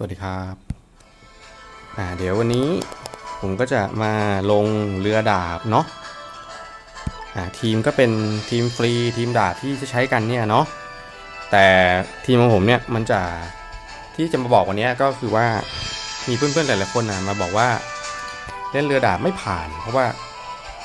สวัสดีครับอ่าเดี๋ยววันนี้ผมก็จะมาลงเรือดาบเนาะอ่าทีมก็เป็นทีมฟรีทีมดาบที่จะใช้กันเนี่ยเนาะแต่ทีมของผมเนี่ยมันจะที่จะมาบอกวันนี้ก็คือว่ามีเพื่อนๆหลายๆคนนะมาบอกว่าเล่นเรือดาบไม่ผ่าน เพราะว่า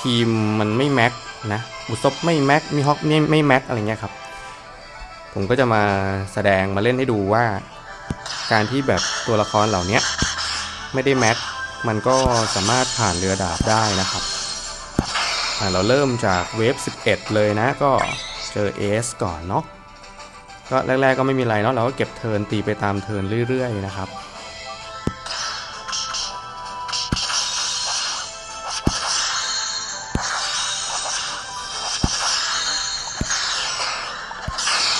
ทีมมันไม่แม็กนะบุซบไม่แม็กมีฮอกไม่ไม่แม็กอะไรเงี้ยครับผมก็จะมาแสดงมาเล่นให้ดูว่า การที่แบบตัวละครเหล่านี้ไม่ได้แม็กมันก็สามารถผ่านเรือดาบได้นะครับเราเริ่มจากเวฟ 11 เลยนะก็เจอเอสก่อนเนาะก็แรกๆก็ไม่มีอะไรเนาะเราก็เก็บเทินตีไปตามเทินเรื่อยๆนะครับ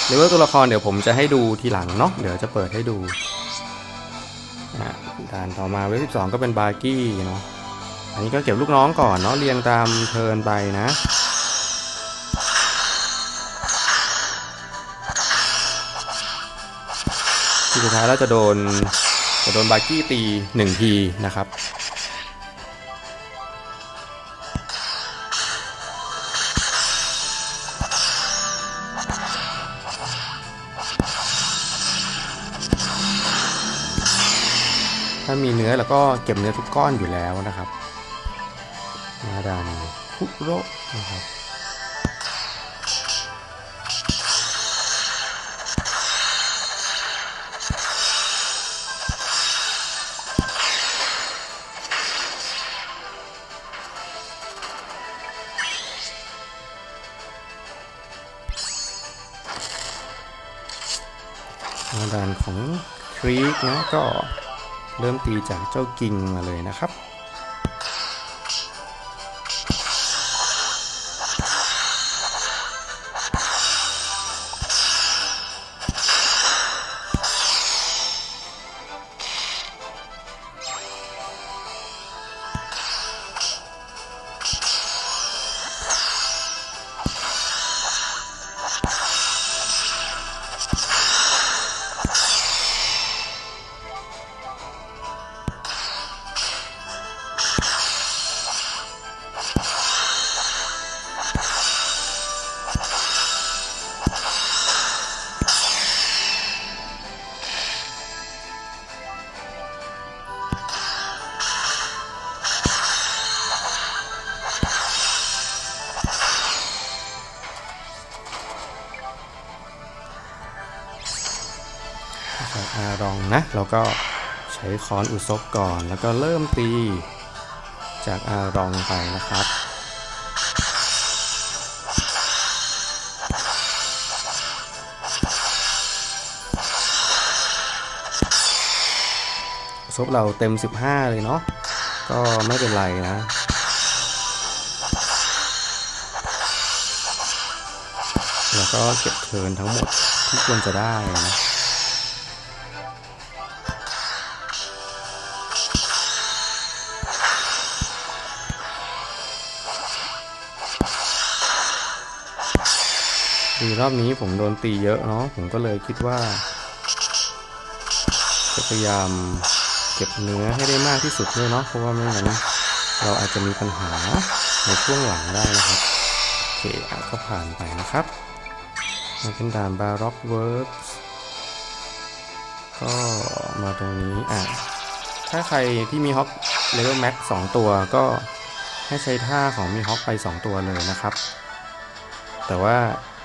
เลเวลตัวละครเดี๋ยวผมจะให้ดูทีหลังเนาะเดี๋ยวจะเปิดให้ดูอะด่านต่อมาเวฟ12ก็เป็นบาร์กี้เนาะอันนี้ก็เก็บลูกน้องก่อนเนาะเรียงตามเทินไปนะที่สุดท้ายเราจะโดนจะโดนบาร์กี้ตี1ทีนะครับ ถ้ามีเนื้อแล้วก็เก็บเนื้อทุกก้อนอยู่แล้วนะครับมาดานคุโรนะครับมาดานของครีกนะก็ เริ่มตีจากเจ้ากิ่งมาเลยนะครับ อารองนะเราก็ใช้ค้อนอุซบก่อน แล้วก็เริ่มตีจากอารองไปนะครับอุซบเราเต็ม 15 เลยเนาะ ก็ไม่เป็นไรนะ แล้วก็เก็บเทินทั้งหมดที่ควรจะได้นะ รอบนี้ผมโดนตีเยอะเนาะผมก็เลยคิดว่าจะพยายามเก็บเนื้อให้ได้มากที่สุดด้วยเนาะเพราะว่าไม่งั้นเราอาจจะมีปัญหาในช่วงหลังได้นะครับโอเคก็ผ่านไปนะครับมันเป็นด่านบาร็อกเวิร์กก็มาตรงนี้อะถ้าใครที่มีฮอกเลเวลแม็กสองตัวก็ให้ใช้ท่าของมีฮอกไป 2 ตัวเลยนะครับ แต่ว่า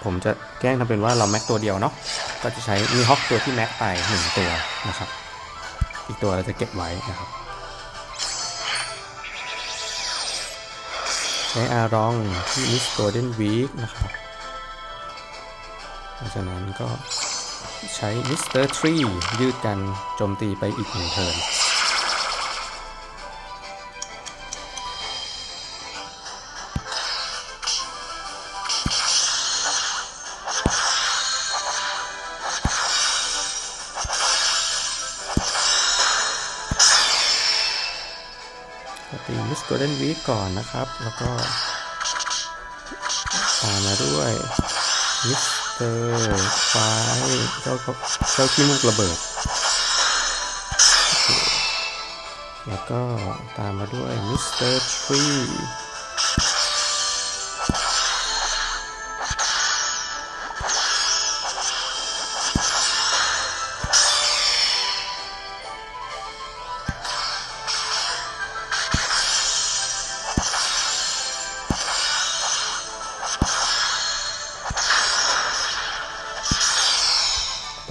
ผมจะแกล้งทำเป็นว่าเราแม็กตัวเดียวเนาะ ก็จะใช้มีฮอกตัวที่แม็กไป1ตัวนะครับ อีกตัวเราจะเก็บไว้นะครับ ใช้อารองที่มิสโกลเด้นวีคนะครับหลังจากนั้นก็ใช้มิสเตอร์ทรียืดกันโจมตีไปอีกหนึ่งเทิร์น Golden Week ก่อนนะครับ แล้วก็ตามมาด้วยมิสเตอร์ไฟเจ้าเจ้าขี้มุกระเบิด แล้วก็ตามมาด้วยมิสเตอร์ทรี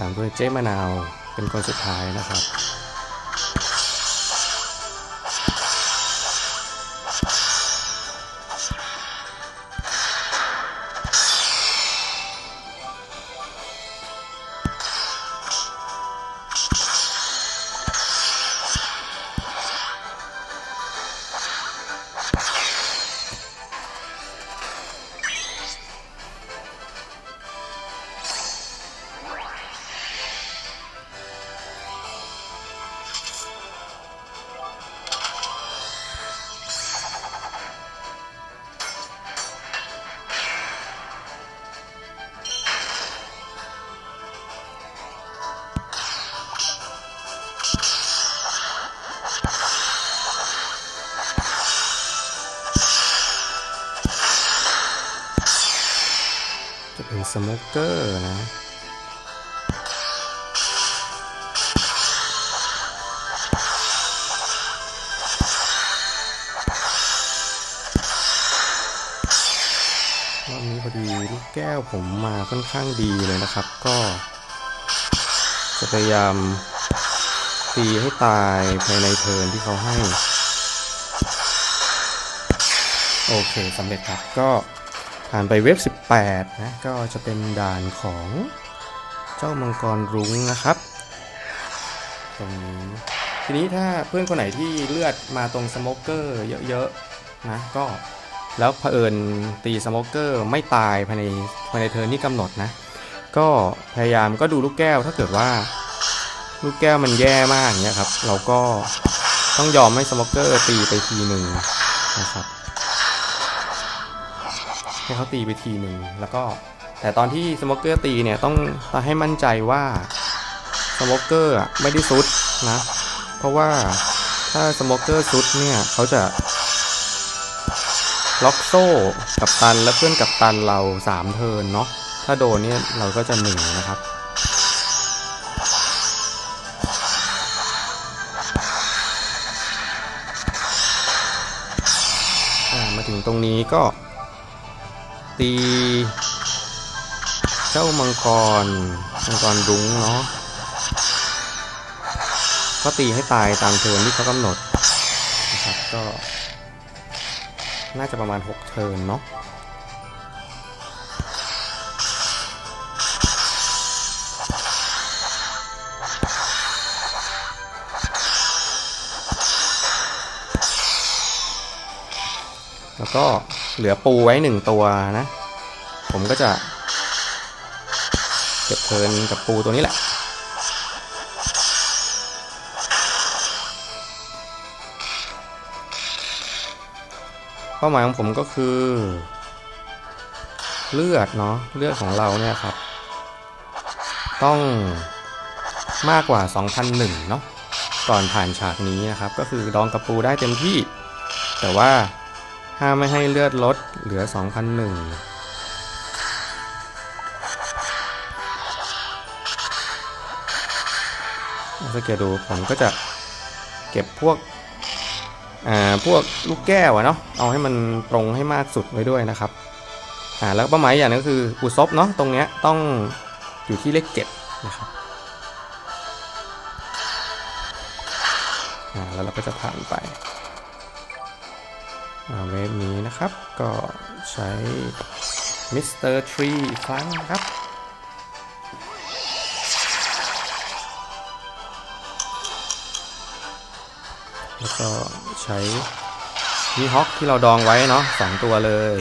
ตามด้วยเจ๊มะนาวเป็นคนสุดท้ายนะครับ สโมกเกอร์นะรอบนี้พอดีลูกแก้วผมมาค่อนข้างดีเลยนะครับ ก็จะพยายามตีให้ตายภายในเทินที่เขาให้ โอเคสำเร็จครับก็ ผ่านไปเว็บ 18 นะ ก็จะเป็นด่านของเจ้ามังกรรุ้งนะครับ ตรงนี้ ทีนี้ถ้าเพื่อนคนไหนที่เลือดมาตรงสโมเกอร์เยอะๆนะ ก็แล้วเผอิญตีสโมเกอร์ไม่ตายภายในภายในเทิร์นที่กำหนดนะ ก็พยายามก็ดูลูกแก้วถ้าเกิดว่าลูกแก้วมันแย่มากเนี่ยครับ เราก็ต้องยอมให้สโมเกอร์ตีไปทีหนึ่งนะครับ ให้เขาตีไปทีหนึ่งแล้วก็ แต่ตอนที่สโมกเกอร์ตีเนี่ยต้องให้มั่นใจว่าสโมกเกอร์ไม่ได้ซุดนะ เพราะว่าถ้าสโมกเกอร์ซุดเนี่ยเขาจะล็อกโซ่กับตันและเพื่อนกับตันเรา 3 เทิร์นเนาะถ้าโดนเนี่ยเราก็จะหนึ่งนะครับมาถึงตรงนี้ก็ ตี เจ้ามังกร มังกรรุ้งเนาะ ก็ตีให้ตายตามเทิร์นที่เขากำหนดนะครับก็ น่าจะประมาณ 6 เทิร์นเนาะแล้วก็ เหลือปูไว้หนึ่งตัวนะ ผมก็จะเก็บเทินกับปูตัวนี้แหละ เป้าหมายของผมก็คือ เลือดเนาะเลือดของเราเนี่ยครับ ต้องมากกว่า 2,001 เนาะก่อนผ่านฉากนี้นะครับ ก็คือดองกับปูได้เต็มที่ แต่ว่า ห้าไม่ให้เลือดลดเหลือ 2,001สังเกตดูผมก็จะเก็บพวกอ่าพวกลูกแก้วเนาะเอาให้มันตรงให้มากสุดไว้ด้วยนะครับอ่าแล้วเป้าหมายอย่างนึงก็คืออุซบเนาะตรงเนี้ยต้องอยู่ที่เลขเจ็ดนะครับอ่าแล้วเราก็จะผ่านไป เวฟนี้นะครับ ก็ใช้มิสเตอร์ทรีครั้งครับแล้วก็ใช้มีฮอคที่เราดองไว้เนาะสองตัวเลย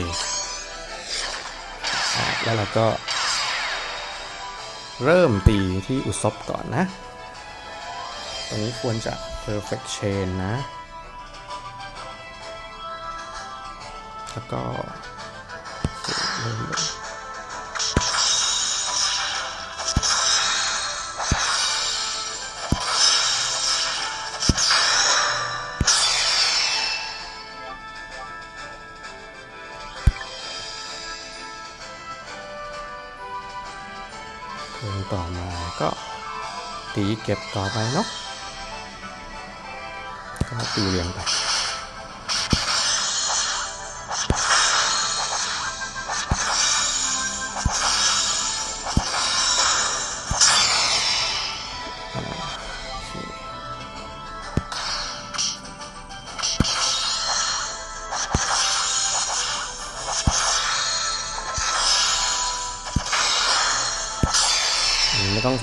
แล้วเราก็ เริ่มตีที่อุซบก่อนนะตรงนี้ควรจะ perfect chain นะ แล้วก็เริ่มเลยต่อมาก็ตีเก็บต่อไปเนาะก็ตีเรียงไป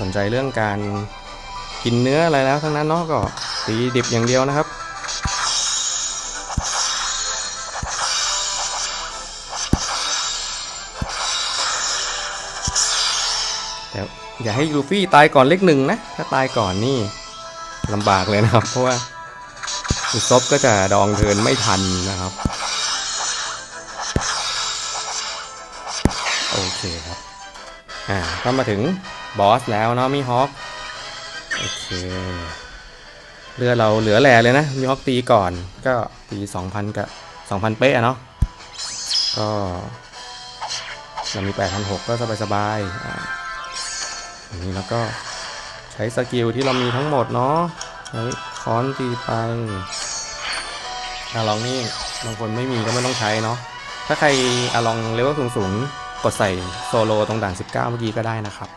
นใจเรื่องการกินเนื้ออะไรแล้วทั้งนั้นเนาะก็ตีดิบอย่างเดียวนะครับ แต่อย่าให้ลูฟี่ตายก่อนเลขหนึ่งนะ ถ้าตายก่อนนี่ลำบากเลยนะครับ เพราะว่าอุซบก็จะดองเทินไม่ทันนะครับ โอเคครับ อ่าก็มาถึง บอสแล้วเนาะมีฮอคโอเคเรือเราเหลือแหล่เลยนะ มีฮอคตีก่อนก็ตี2,000กับ2,000 เป๊ะเนาะก็เรามี8,600ก็สบายๆอ่าอันนี้แล้วก็ใช้สกิลที่เรามีทั้งหมดเนาะใช้ค้อนตีไปอาลองนี่บางคนไม่มีก็ไม่ต้องใช้เนาะถ้าใครอาลองเลเวลสูงๆ กดใส่โซโลตรงด่าน 19 เมื่อกี้ก็ได้นะครับ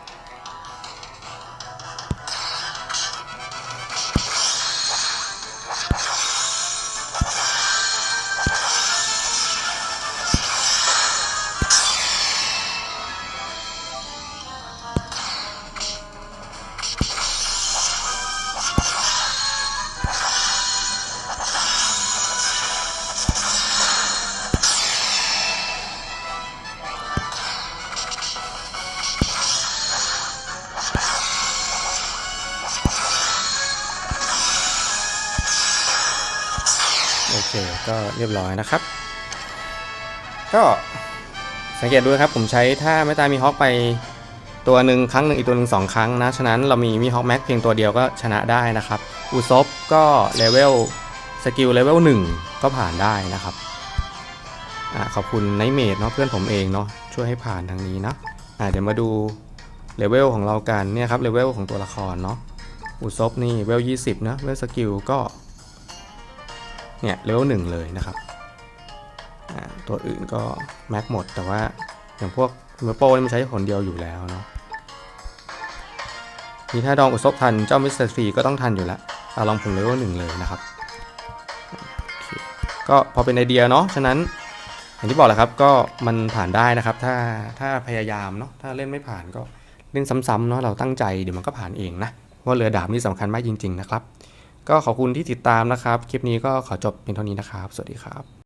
เคก็เรียบร้อยนะครับ ก็สังเกตดูนะครับผมใช้ถ้าไม่ตายมีฮอคไปตัวหนึ่งครั้งหนึ่งอีกตัวหนึ่งสองครั้งนะ ฉะนั้นเรามีมีฮอคแม็กเพียงตัวเดียวก็ชนะได้นะครับ อุซบก็เลเวลสกิลเลเวลหนึ่งก็ผ่านได้นะครับอ่าขอบคุณไนเมดเนาะเพื่อนผมเองเนาะช่วยให้ผ่านทางนี้นะอ่าเดี๋ยวมาดูเลเวลของเรากันเนี่ยครับเลเวลของตัวละครเนาะอุซบนี่เวล 20 นะเวลสกิลก็ เนี่ยเลเวลหนึ่งเลยนะครับ ตัวอื่นก็แม็กหมด แต่ว่าอย่างพวกเมโปนี่มันใช้ผลเดียวอยู่แล้วเนาะนี่ถ้าดองอุซบทันเจ้ามิสเตอร์ซีก็ต้องทันอยู่แล้วเอาลองผมเลเวลหนึ่งเลยนะครับ ก็พอเป็นไอเดียเนาะฉะนั้นอย่างที่บอกแหละครับก็มันผ่านได้นะครับ ถ้าถ้าพยายามเนาะถ้าเล่นไม่ผ่านก็เล่นซ้ำๆเนาะเราตั้งใจเดี๋ยวมันก็ผ่านเองนะเพราเรือดาบนี่สำคัญมากจริง ๆ นะครับ ก็ขอบคุณที่ติดตามนะครับ คลิปนี้ก็ขอจบเพียงเท่านี้นะครับ สวัสดีครับ